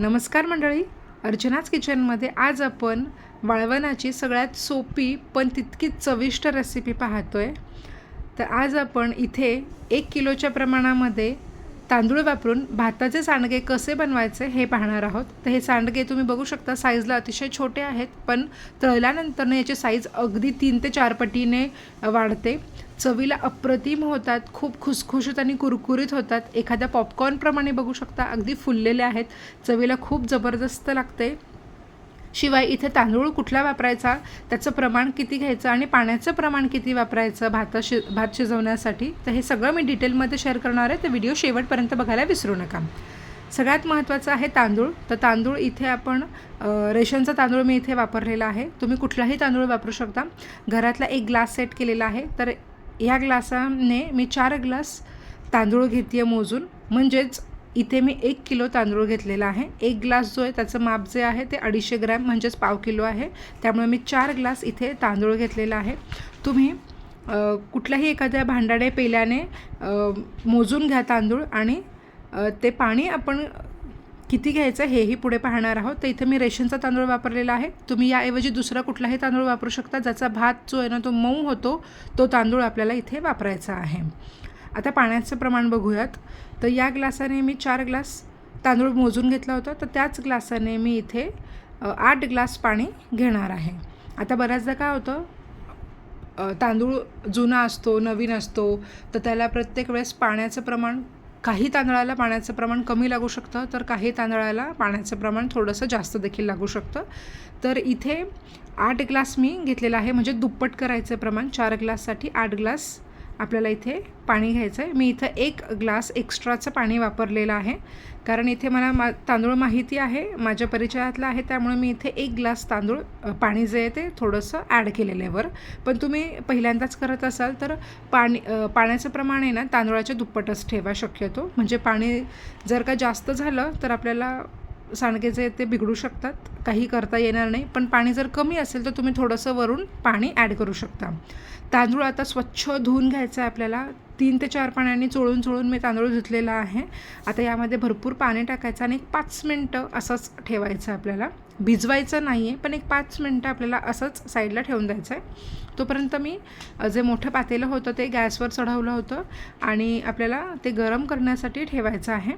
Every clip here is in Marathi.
नमस्कार मंडळी. अर्चनाच किचनमध्ये आज आपण वाळवणाची सगळ्यात सोपी पण तितकीच चविष्ट रेसिपी पाहतोय. तर आज आपण इथे एक किलोच्या प्रमाणामध्ये तांदूळ वापरून भाताचे सांडगे कसे बनवायचे हे पाहणार आहोत. तर हे सांडगे तुम्ही बघू शकता साईजला अतिशय छोटे आहेत पण तळल्यानंतरनं याची साईज अगदी तीन ते चार पटीने वाढते. चवीला अप्रतिम होतात खूप खुसखुशीत आणि कुरकुरीत होतात. एखाद्या पॉपकॉर्नप्रमाणे बघू शकता अगदी फुललेले आहेत. चवीला खूप जबरदस्त लागते. शिवाय इथे तांदूळ कुठला वापरायचा? त्याचं प्रमाण किती घ्यायचं? आणि पाण्याचं प्रमाण किती वापरायचं? भाता शि भात शिजवण्यासाठी? तर हे सगळं मी डिटेलमध्ये शेअर करणार आहे. तर व्हिडिओ शेवटपर्यंत बघायला विसरू नका. सगळ्यात महत्त्वाचं आहे तांदूळ. तर तांदूळ इथे आपण रेशनचा तांदूळ मी इथे वापरलेला आहे. तुम्ही कुठलाही तांदूळ वापरू शकता. घरातला एक ग्लास सेट केलेला आहे. तर ह्या ग्लासाने मी चार ग्लास तांदूळ घेते मोजून. म्हणजेच इथे मी एक किलो तांदूळ घेतलेला आहे. एक ग्लास जो आहे त्याचं माप जे आहे ते अडीचशे ग्रॅम म्हणजेच पाव किलो आहे. त्यामुळे मी चार ग्लास इथे तांदूळ घेतलेला आहे. तुम्ही कुठल्याही एखाद्या भांडाडे पेल्याने मोजून घ्या तांदूळ आणि ते पाणी आपण किती घ्यायचं हेही पुढे पाहणार आहोत. तर इथं मी रेशनचा तांदूळ वापरलेला आहे. तुम्ही याऐवजी दुसरा कुठलाही तांदूळ वापरू शकता. ज्याचा भात जो आहे ना तो मऊ होतो तो तांदूळ आपल्याला इथे वापरायचा आहे. आता पाण्याचं प्रमाण बघूयात. तर या ग्लासाने मी चार ग्लास तांदूळ मोजून घेतला होता. तर त्याच ग्लासाने मी इथे आठ ग्लास पाणी घेणार आहे. आता बऱ्याचदा काय होतं तांदूळ जुना असतो नवीन असतो. तर त्याला प्रत्येक वेळेस पाण्याचं प्रमाण काही तांदळाला पाण्याचं प्रमाण कमी लागू शकतं तर काही तांदळाला पाण्याचं प्रमाण थोडंसं जास्त देखील लागू शकतं. तर इथे आठ ग्लास मी घेतलेला आहे म्हणजे दुप्पट करायचं प्रमाण चार ग्लाससाठी आठ ग्लास आपल्याला इथे पाणी घ्यायचं आहे मी इथं एक ग्लास एक्स्ट्राचं पाणी वापरलेलं आहे. कारण इथे मला मा तांदूळ माहिती आहे माझ्या परिचयातलं आहे त्यामुळे मी इथे एक ग्लास तांदूळ पाणी जे आहे ते थोडंसं ॲड केलेलं आहे वर. पण तुम्ही पहिल्यांदाच करत असाल तर पाणी पाण्याचं प्रमाण आहे ना तांदूळाच्या दुप्पटच ठेवा शक्यतो. म्हणजे पाणी जर का जास्त झालं तर आपल्याला सांडगे जे ते बिघडू शकतात. काही करता येणार नाही पण पाणी जर कमी असेल तर तुम्ही थोडंसं वरून पाणी ॲड करू शकता. तांदूळ आता स्वच्छ धुवून घ्यायचं आहे आपल्याला. तीन ते चार पाण्याने चोळून चोळून मी तांदूळ धुतलेला आहे. आता यामध्ये भरपूर पाणी टाकायचं आणि एक पाच मिनटं असंच ठेवायचं आपल्याला. भिजवायचं नाही आहे पण एक पाच मिनटं आपल्याला असंच साईडला ठेवून द्यायचं आहे. तोपर्यंत मी जे मोठं पातेलं होतं ते गॅसवर चढवलं होतं आणि आपल्याला ते गरम करण्यासाठी ठेवायचं आहे.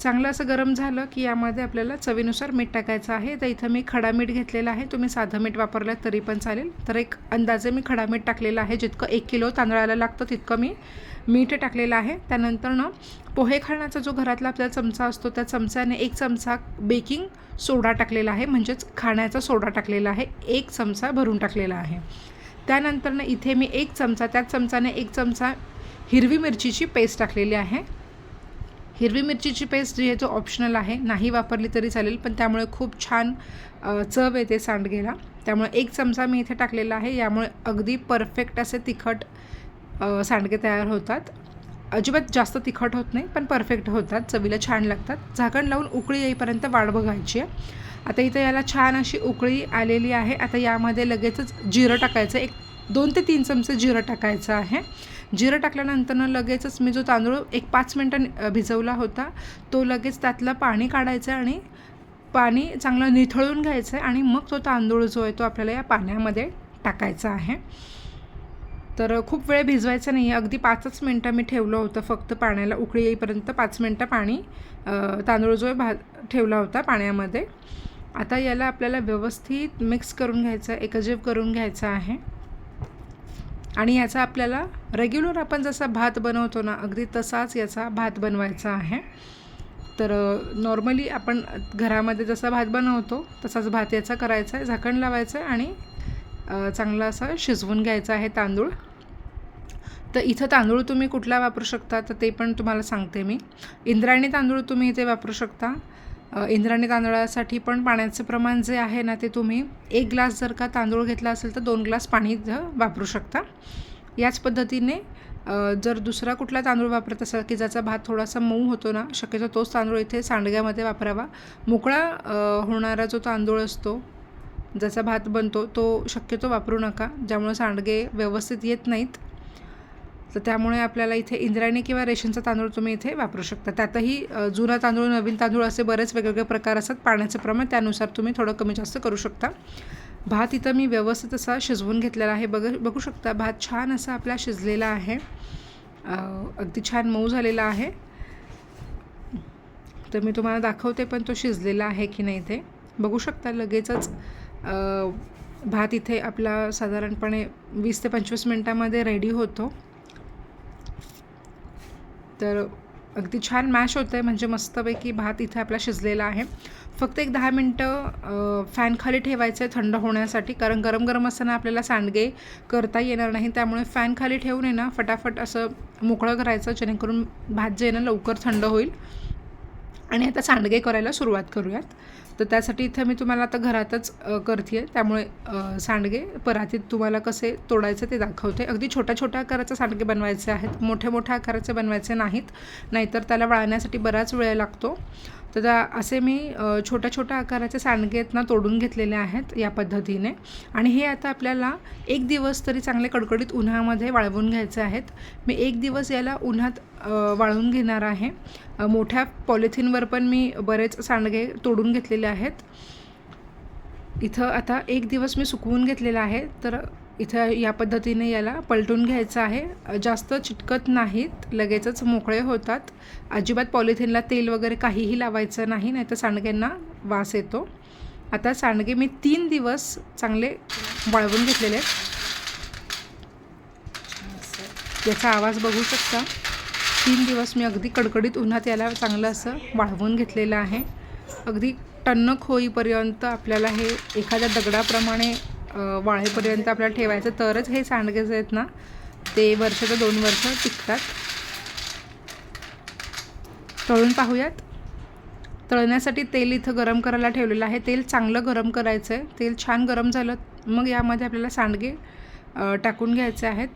चांगलं असं गरम झालं की यामध्ये आपल्याला चवीनुसार मीठ टाकायचं आहे. तर इथं मी खडा मीठ घेतलेलं आहे. तुम्ही साधं मीठ वापरलं तरी पण चालेल. तर एक अंदाजे मी खडा मीठ टाकलेलं आहे. जितकं एक किलो तांदळाला लागतं तितकं मी मीठ टाकलेलं आहे. त्यानंतर ना पोहे खाण्याचा जो घरातला आपला चमचा असतो त्या चमच्याने एक चमचा बेकिंग सोडा टाकलेला आहे. म्हणजेच खाण्याचा सोडा टाकलेला आहे. एक चमचा भरून टाकलेला आहे. त्यानंतर ना इथे मी एक चमचा त्याच चमचाने एक चमचा हिरवी मिरचीची पेस्ट टाकलेली आहे. हिरवी मिरचीची पेस्ट जी आहे तो ऑप्शनल आहे. नाही वापरली तरी चालेल पण त्यामुळे खूप छान चव येते सांडगेला. त्यामुळे एक चमचा मी इथे टाकलेला आहे. यामुळे अगदी परफेक्ट असे तिखट सांडगे तयार होतात. अजिबात जास्त तिखट होत नाही पण परफेक्ट होतात. चवीला छान लागतात. झाकण लावून उकळी येईपर्यंत वाढ बघायची आहे. आता इथं याला छान अशी उकळी आलेली आहे. आता यामध्ये लगेचच जिरं टाकायचं. एक दोन ते तीन चमचे जिरं टाकायचं आहे. जिरं टाकल्यानंतरनं लगेचच मी जो तांदूळ एक पाच मिनटं भिजवला होता तो लगेच त्यातलं पाणी काढायचं आणि पाणी चांगलं निथळून घ्यायचं आहे आणि मग तो तांदूळ जो आहे तो आपल्याला या पाण्यामध्ये टाकायचा आहे. तर खूप वेळ भिजवायचं नाही आहे अगदी पाचच मिनटं मी ठेवलं होतं फक्त पाण्याला उकळी येईपर्यंत पाच मिनटं पाणी तांदूळ जो आहे भा ठेवला होता पाण्यामध्ये. आता याला आपल्याला व्यवस्थित मिक्स करून घ्यायचं आहे एकजीव करून घ्यायचा आहे. आणि याचा आपल्याला रेग्युलर आपण जसा भात बनवतो ना अगदी तसाच याचा भात बनवायचा आहे. तर नॉर्मली आपण घरामध्ये जसा भात बनवतो तसाच भात याचा करायचा आहे झाकण लावायचं आहे आणि चांगला असा शिजवून घ्यायचा आहे तांदूळ. तर इथं तांदूळ तुम्ही कुठला वापरू शकता? तर ते पण तुम्हाला सांगते मी. इंद्रायणी तांदूळ तुम्ही इथे वापरू शकता. इंद्राणी इंद्रायणी तांदळासाठी पण पाण्याचं प्रमाण जे आहे ना ते तुम्ही एक ग्लास जर का तांदूळ घेतला असेल तर दोन ग्लास पाणी वापरू शकता. याच पद्धतीने जर दुसरा कुठला तांदूळ वापरत असाल की ज्याचा भात थोडासा मऊ होतो ना शक्यतो तोच तांदूळ इथे सांडग्यामध्ये वापरावा. मोकळा होणारा जो तांदूळ असतो ज्याचा भात बनतो तो शक्यतो वापरू नका ज्यामुळे सांडगे व्यवस्थित येत नाहीत. तर त्यामुळे आपल्याला इथे इंद्रायणी किंवा रेशनचा तांदूळ तुम्ही इथे वापरू शकता. त्यातही जुना तांदूळ नवीन तांदूळ असे बरेच वेगवेगळे प्रकार असतात. पाण्याचं प्रमाण त्यानुसार तुम्ही थोडं कमी जास्त करू शकता. भात इथं मी व्यवस्थित असा शिजवून घेतलेला आहे. बघ बघू शकता भात छान असा आपला शिजलेला आहे. अगदी छान मऊ झालेला आहे. तर मी तुम्हाला दाखवते पण तो शिजलेला आहे की नाही ते. बघू शकता लगेचच भात इथे आपला साधारणपणे वीस ते पंचवीस मिनटामध्ये रेडी होतो. तर अगदी छान मॅश होतं आहे म्हणजे मस्तपैकी भात इथे आपला शिजलेला आहे. फक्त एक दहा मिनटं फॅन खाली ठेवायचं आहे थंड होण्यासाठी. कारण गरम गरम असताना आपल्याला सांडगे करता येणार नाही. त्यामुळे फॅन खाली ठेवून आहे ना फटाफट असं मोकळं करायचं. जेणेकरून भात जे आहे ना लवकर थंड होईल. आणि आता सांडगे करायला सुरुवात करूयात. तर त्यासाठी इथं मी तुम्हाला आता घरातच करते आहे त्यामुळे सांडगे परातीत तुम्हाला कसे तोडायचे ते दाखवते. अगदी छोट्या छोट्या आकाराचे सांडगे बनवायचे आहेत. मोठ्या मोठ्या आकाराचे बनवायचे नाहीत. नाहीतर त्याला वाळण्यासाठी बराच वेळ लागतो. तर असे मी छोट्या छोट्या आकाराचे सांडगे ना तोडून घेतलेले आहेत या पद्धतीने. आणि हे आता आपल्याला एक दिवस तरी चांगले कडकडीत उन्हामध्ये वाळवून घ्यायचे आहेत. मी एक दिवस याला उन्हात वाळवून घेणार आहे. मोठ्या पॉलिथिनवर पण मी बरेच सांडगे तोडून घेतलेले आहेत. इथं आता एक दिवस मी सुकवून घेतलेला आहे. तर इथं या पद्धतीने याला पलटून घ्यायचं आहे. जास्त चिटकत नाहीत. लगेचच मोकळे होतात. अजिबात पॉलिथिनला तेल वगैरे काहीही लावायचं नाही नाहीतर सांडग्यांना वास येतो. आता सांडगे मी तीन दिवस चांगले वाळवून घेतलेले आहेत. याचा आवाज बघू शकता. तीन दिवस मी अगदी कडकडीत उन्हात याला चांगलं असं वाळवून घेतलेलं आहे. अगदी टणक होईपर्यंत आपल्याला हे एखाद्या दगडाप्रमाणे वाळेपर्यंत आपल्याला ठेवायचं. तरच हे सांडगे जे आहेत ना ते वर्ष ते दोन वर्ष टिकतात. तळून पाहूयात. तळण्यासाठी तेल इथं गरम करायला ठेवलेलं आहे. तेल चांगलं गरम करायचं आहे तेल छान गरम झालं मग यामध्ये आपल्याला सांडगे टाकून घ्यायचे आहेत.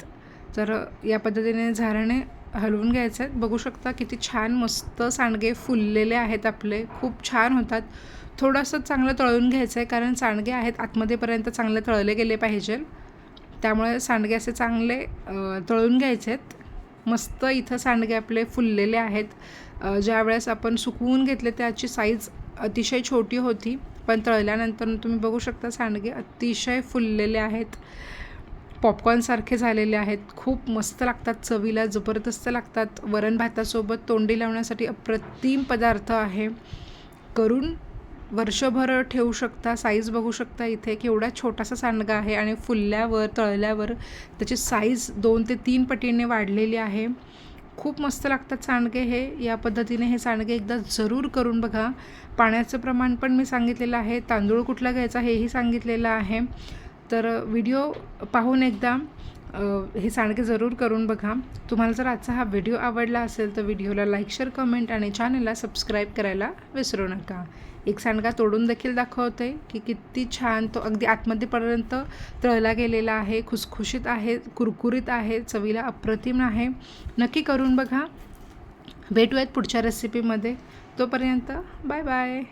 तर या पद्धतीने झाराने हलवून घ्यायचे आहेत बघू शकता किती छान मस्त सांडगे फुललेले आहेत आपले. खूप छान होतात. थोडंसं चांगलं तळून घ्यायचं आहे कारण सांडगे आहेत आतमध्येपर्यंत चांगले तळले गेले पाहिजे. त्यामुळे सांडगे असे चांगले तळून घ्यायचे आहेत. मस्त इथं सांडगे आपले फुललेले आहेत. ज्या ज्यावेळेस आपण सुकवून घेतले त्याची साईज अतिशय छोटी होती पण तळल्यानंतर तुम्ही बघू शकता सांडगे अतिशय फुललेले आहेत. पॉपकॉर्नसारखे झालेले आहेत. खूप मस्त लागतात चवीला जबरदस्त लागतात. वरण भातासोबत तोंडी लावण्यासाठी अप्रतिम पदार्थ आहे. करून वर्षभर ठेवू शकता साईज बघू शकता इथे. केवढा छोटासा सांडगा आहे आणि फुलल्यावर तळल्यावर त्याची साईज दोन ते तीन पटीने वाढलेली आहे. खूप मस्त लागतात सांडगे हे. या पद्धतीने हे सांडगे एकदा जरूर करून बघा. पाण्याचं प्रमाण पण मी सांगितलेलं आहे. तांदूळ कुठला घ्यायचा हेही सांगितलेलं आहे. तर व्हिडिओ पाहून एकदा हे सांडगे जरूर करून बघा. तुम्हाला जर आजचा हा व्हिडिओ आवडला असेल तर व्हिडिओला लाईक शेअर कमेंट आणि चॅनलला सबस्क्राईब करायला विसरू नका. एक सांडगा तोडून देखील दाखवते की किती छान तो अगदी आतमध्येपर्यंत तळला गेलेला आहे खुसखुशीत आहे कुरकुरीत आहे चवीला अप्रतिम आहे. नक्की करून बघा. भेटूयात पुढच्या रेसिपीमध्ये तोपर्यंत बाय बाय.